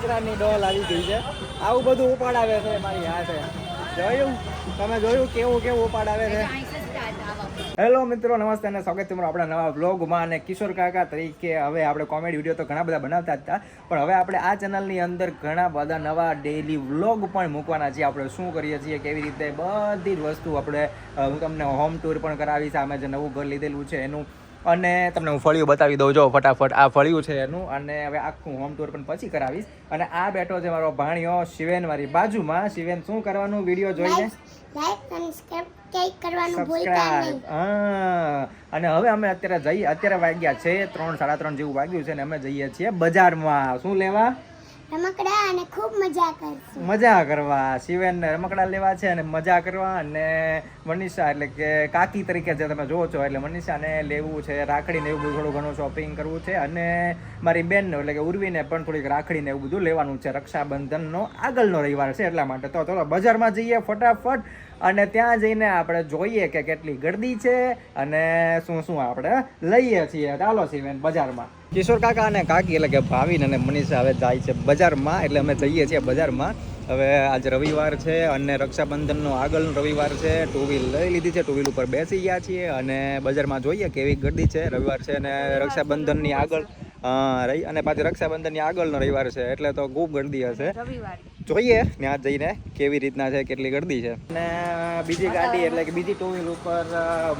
કચરાની ડોલ આવી ગઈ છે. આવું બધું ઉપાડાવે છે મારી હાથે. જોયું? તમે જોયું કેવું કેવું ઉપાડાવે છે? હેલો મિત્રો, નમસ્તે અને સ્વાગત તમારું આપણા નવા વ્લોગમાં અને કિશોર કાકા તરીકે હવે આપણે કોમેડી વીડિયો તો ઘણા બધા બનાવતા હતા. પણ હવે આપણે આ ચેનલની અંદર ઘણા બધા નવા ડેઈલી વ્લોગ પણ મૂકવાના છીએ. આપણે શું કરીએ છીએ, કેવી રીતે બધી જ વસ્તુ આપણે હું તમને હોમ ટૂર પણ કરાવીશ. અમે જે નવું ઘર લીધેલું છે, એનું અને તમને હું ફળિયું બતાવી દઉં. જો ફટાફટ આ ફળિયું છે એનું. અને હવે આખું હોમ ટૂર પણ પછી કરાવીશ. અને આ બેઠો છે મારો ભાણિયો શિવેન મારી બાજુમાં. શિવેન શું કરવાનું વીડિયો જોઈને? અને હવે અમે અત્યારે જઈએ અત્યારે વાગ્યા છે ત્રણ સાડા ત્રણ જેવું વાગ્યું છે અને અમે જઈએ છીએ બજારમાં. શું લેવા? રમકડા અને ખૂબ મજા કરશું. મજા કરવા શિવેન રમકડા લેવા છે અને મજા કરવા અને મનીષા એટલે કે કાકી તરીકે જે તમે જોવો છો, એટલે મનીષાને લેવું છે, રાખડીને એવું બધું થોડું ઘણું શોપિંગ કરવું છે અને મારી બેન એટલે કે ઉર્વીને પણ થોડીક રાખડીને એવું બધું લેવાનું છે. રક્ષાબંધનનો આગળનો રવિવાર છે એટલા માટે. તો ચલો, બજારમાં જઈએ ફટાફટ. અને ત્યાં જઈને આપણે જોઈએ કે કેટલી ગરદી છે અને શું શું આપણે લઈએ છીએ. ચાલો શિવેન, બજારમાં. કિશોર કાકા અને કાકી એટલે કે ભાવિન અને મનીષા હવે જાય છે બજારમાં, એટલે અમે જઈએ છીએ બજારમાં. હવે આજ રવિવાર છે અને રક્ષાબંધનનો આગળનો રવિવાર છે. ટુ વ્હીલ લઈ લીધી છે ટુ વ્હીલ ઉપર બેસી ગયા છીએ અને બજારમાં જોઈએ કેવી ગરદી છે. રવિવાર છે અને રક્ષાબંધનની આગળ હા રહી અને પાછી રક્ષાબંધનની આગળનો રવિવાર છે એટલે તો ખૂબ ગરદી હશે. જોઈએ ત્યાં જઈને કેવી રીતના છે કેટલી ગરદી છે. અને બીજી ગાડી એટલે કે બીજી ટુ વ્હીલ ઉપર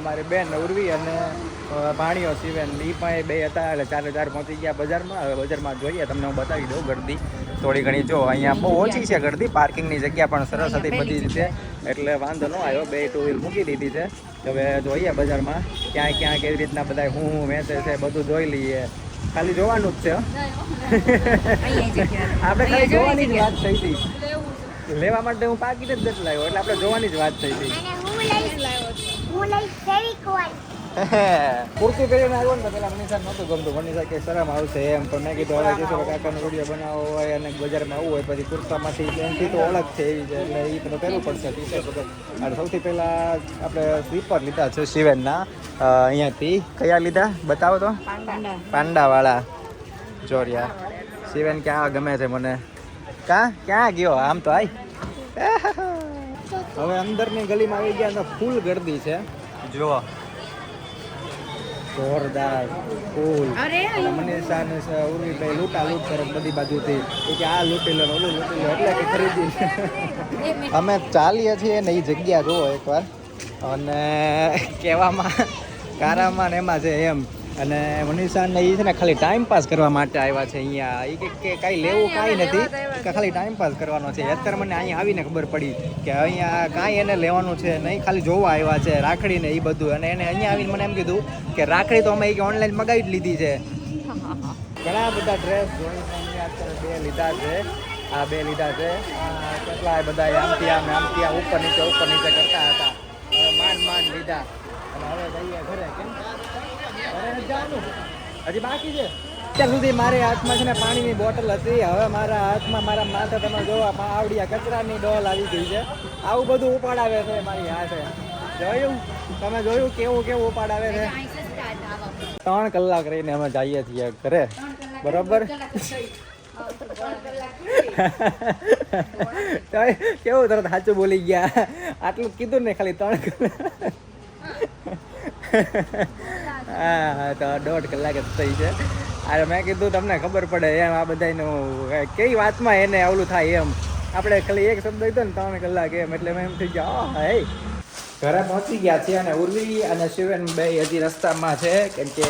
મારી બેન ઉર્વી અને ભાણીઓ સિવેન એ પણ બે હતા એટલે ચારે ચાર પહોંચી ગયા બજારમાં. હવે બજારમાં જોઈએ તમને હું બતાવી દઉં ગરદી. થોડી ઘણી જો અહીંયા બહુ ઓછી છે ગરદી પાર્કિંગની જગ્યા પણ સરસ હતી બધી રીતે એટલે વાંધો ન આવ્યો બે ટુ વ્હીલ મૂકી દીધી છે. હવે જોઈએ બજારમાં ક્યાં ક્યાં કેવી રીતના બધા હું હું વેચે છે બધું જોઈ લઈએ. ખાલી જોવાનું જ છે આપણે ખાલી જોવાની જ વાત થઈ હતી. લેવા માટે હું પાકીટ જ નથી લાવ્યો એટલે આપણે જોવાની જ વાત થઈ હતી. અને હું ફેવિકોલ પૂરતું કરીને આવ્યો ને પેલા મનીષા નહોતું ગમતું. મનીષા કે શરમ આવશે એમ. પણ મેં કીધું હવે કિશોર કાકાનો વીડિયો બનાવવો હોય અને બજારમાં આવવું હોય પછી કુર્તામાંથી એમથી તો ઓળખ છે એવી છે એટલે એ તો પહેરવું પડશે. ટી શર્ટ અને સૌથી પહેલાં આપણે સ્લીપર લીધા છે શિવેનના અહીંયાથી. કયા લીધા? બતાવો તો. પાંડાવાળા. જોરિયા. શિવેન ક્યાં ગમે છે મને? કા? ક્યાં ગયો? આમ તો આઈ હવે અંદરની ગલીમાં આવી ગયા તો ફૂલ ગરદી છે. જુઓ. જોરદાર ફૂલ. મનીષા ને ઉર્વીભાઈ લૂંટા લૂંટ કરે બધી બાજુથી. એ કે આ લૂંટી લો ઓલું લૂંટી લો એટલે કે ખરીદી. અમે ચાલીએ છીએ ને એ જગ્યા જુઓ એકવાર. અને કહેવામાં કારામાં ને એમાં છે એમ. અને મનીષા ને એ છે ને ખાલી ટાઈમ પાસ કરવા માટે આવ્યા છે અહીંયા. એ કે કાંઈ લેવું કાંઈ નથી કે ખાલી ટાઈમ પાસ કરવાનો છે. અત્યારે મને અહીંયા આવીને ખબર પડી કે અહીંયા કાંઈ એને લેવાનું છે નહીં ખાલી જોવા આવ્યા છે રાખડી ને એ બધું. અને એને અહીંયા આવીને મને એમ કીધું કે રાખડી તો અમે એ ઓનલાઈન મગાવી જ લીધી છે. ઘણા બધા ડ્રેસ જોઈને અત્યારે બે લીધા છે. આ બે લીધા છે. કેટલા બધા આમથી આમ આમથી આમ ઉપર નીચે ઉપર નીચે કરતા હતા. માન માંડ લીધા. અને હવે જઈએ ઘરે કેમ? ઘરે જવાનું? હજી બાકી છે? અત્યાર સુધી મારી હાથમાં છે ને પાણીની બોટલ હતી. હવે મારા હાથમાં મારા માથે તમે જોવા આવડિયા કચરાની ડોલ આવી ગઈ છે. આવું બધું ઉપાડાવે છે મારી હાથે. જોયું? તમે જોયું કેવું કેવું ઉપાડાવે છે? ત્રણ કલાક રહીને અમે જઈએ છીએ ઘરે. બરોબર? કેવું તરત સાચું બોલી ગયા? આટલું કીધું ને ખાલી ત્રણ તો દોઢ કલાક જ થઈ છે. અરે મેં કીધું તમને ખબર પડે એમ આ બધાનું કઈ વાતમાં એને ઓલું થાય એમ. આપણે ખાલી એક શબ્દ કીધો ને ત્રણ કલાક એમ, એટલે મેં એમ થઈ ગયા હે. ઘરે પહોંચી ગયા છે અને ઉર્વી અને શિવેન બે હજી રસ્તામાં છે, કેમ કે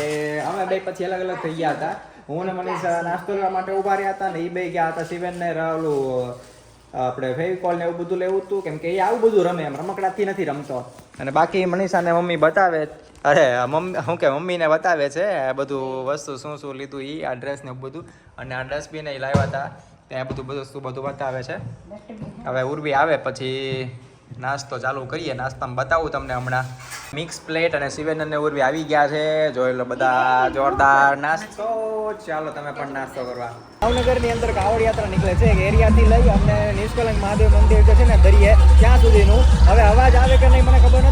અમે બે પછી અલગ અલગ થઈ ગયા હતા. હું ને મનીષા નાસ્તો લેવા માટે ઊભા રહ્યા હતા ને એ બે ગયા હતા સિવેન ને ઓલું આપણે ફેવિકોલ ને એવું બધું લેવું હતું. કેમ કે એ આવું બધું રમે એમ રમકડાથી નથી રમતો. અને બાકી મનીષા ને મમ્મી બતાવે અરે મમ્મી શું કે મમ્મીને બતાવે છે આ બધું વસ્તુ શું શું લીધું એ આ ડ્રેસ ને એવું બધું. અને આ ડસ્ટબિન એ લાવ્યા હતા ત્યાં બધું બધું વસ્તુ બધું બતાવે છે. હવે ઉર્વી આવે પછી નાસ્તો ચાલુ કરીએ. નાસ્તામાં બતાવું તમને હમણાં. મિક્સ પ્લેટ અને સિવેન અને ઉર્વી આવી ગયા છે. જોઈ લો બધા જોરદાર નાસ્તો. ચાલો તમે પણ નાસ્તો કરવા. ભાવનગરની અંદર કાવડ યાત્રા નીકળે છે. એરિયાથી લઈ અને નિષ્કલંક મહાદેવ મંદિર જે છે ને, દરિયે, ત્યાં સુધીનું. હવે અવાજ આવે કે નહીં, મને ખબર નથી.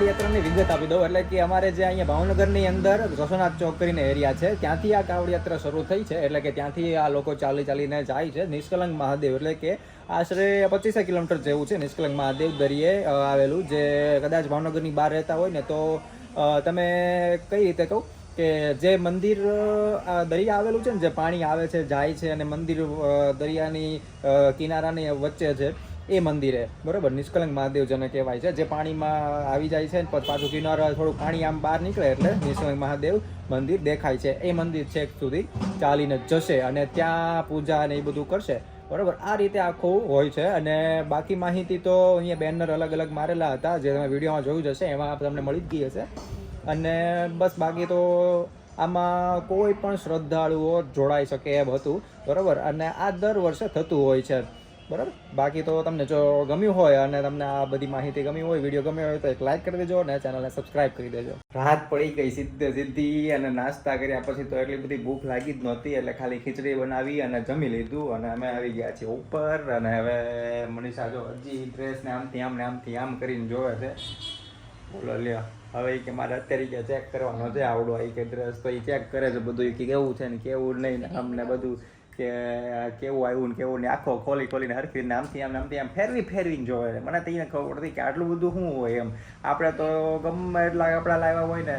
એટલે કે અમારે જે અહીંયા ભાવનગરની અંદર રસોનાથ ચોક કરીને એરિયા છે, ત્યાંથી આ કાવડ યાત્રા શરૂ થઈ છે. એટલે કે ત્યાંથી આ લોકો ચાલી ચાલીને જાય છે. નિષ્કલંક મહાદેવ એટલે કે આશરે પચીસ કિલોમીટર જેવું છે નિષ્કલંક મહાદેવ દરિયે આવેલું. જે કદાચ ભાવનગરની બહાર રહેતા હોય ને તો તમે કઈ રીતે કહું કે જે મંદિર દરિયા આવેલું છે ને, જે પાણી આવે છે, જાય છે અને મંદિર દરિયાની કિનારાની વચ્ચે છે એ મંદિરે. બરાબર? નિષ્કલંક મહાદેવ જેને કહેવાય છે, જે પાણીમાં આવી જાય છે પાછું કિનારો થોડું પાણી આમ બહાર નીકળે એટલે નિષ્કલંક મહાદેવ મંદિર દેખાય છે. એ મંદિર છેક સુધી ચાલીને જશે અને ત્યાં પૂજા ને એ બધું કરશે. બરાબર? આ રીતે આખું હોય છે અને બાકી માહિતી તો અહીંયા બેનર અલગ અલગ મારેલા હતા, જે તમે વિડીયોમાં જોયું જશે એમાં તમને મળી જ ગઈ હશે. અને બસ બાકી તો આમાં કોઈ પણ શ્રદ્ધાળુઓ જોડાઈ શકે એમ હતું. બરાબર? અને આ દર વર્ષે થતું હોય છે. બરાબર? બાકી તો તમને જો ગમ્યું હોય અને તમને આ બધી માહિતી ગમી હોય, વીડિયો ગમ્યો હોય તો એક લાઈક કરી દેજો અને ચેનલને સબસ્ક્રાઇબ કરી દેજો. રાત પડી ગઈ સીધે સીધી અને નાસ્તા કર્યા પછી તો એટલી બધી ભૂખ લાગી જ નહોતી, એટલે ખાલી ખીચડી બનાવી અને જમી લીધું અને અમે આવી ગયા છીએ ઉપર અને હવે મનીષા જો હજી ડ્રેસ ને આમથી આમ ને આમથી આમ કરીને જોવે છે. બોલો, લ્યો. હવે કે મારે અત્યારે કે ચેક કરવાનો છે આવડો એ કે ડ્રેસ તો એ ચેક કરે છે બધું કે કેવું છે ને કેવું નહીં ને આમ બધું. કે, કેવું આવ્યું ને કેવું ને, આખો ખોલી ખોલીને હરખી નામથી આમ ને આમથી આમ ફેરવી ફેરવીને જોવે મને તો ખબર પડતી કે આટલું બધું શું હોય એમ. આપણે તો ગમે એટલા કપડાં લાવ્યા હોય ને,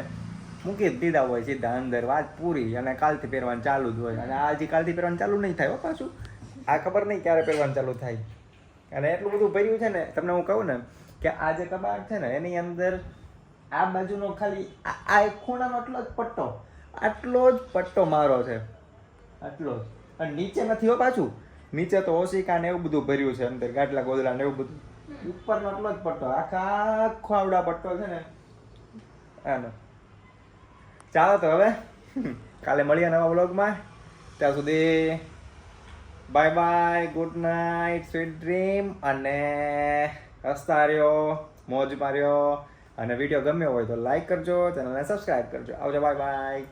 મૂકી જ દીધા હોય સીધા અંદર, વાત પૂરી અને કાલથી પહેરવાનું ચાલુ જ હોય. અને આ હજી કાલથી પહેરવાનું ચાલુ નહીં થાય હો પાછું. આ ખબર નહીં ક્યારે પહેરવાનું ચાલુ થાય. અને એટલું બધું ભર્યું છે ને, તમને હું કહું ને કે આ જે કબાટ છે ને, એની અંદર આ બાજુનો ખાલી આ એક ખૂણાનો એટલો જ પટ્ટો. આટલો જ પટ્ટો મારો છે. આટલો જ. અને નીચે નથી હો પાછું. નીચે તો ઓશિકા ને એવું બધું ભર્યું છે અંદર, ગાટલા ગોદલા ને એવું બધું. ઉપરનો એટલો જ પટ્ટો, આખા આખો આવડા પટ્ટો છે ને. આનો. ચાલો તો હવે, કાલે મળીએ નવા બ્લોગમાં ત્યાં સુધી bye bye good night sweet dream અને હસતા રહ્યો, મોજ માર્યો. અને વીડિયો ગમ્યો હોય તો લાઈક કરજો ચેનલને સબસ્ક્રાઈબ કરજો. આવજો બાય બાય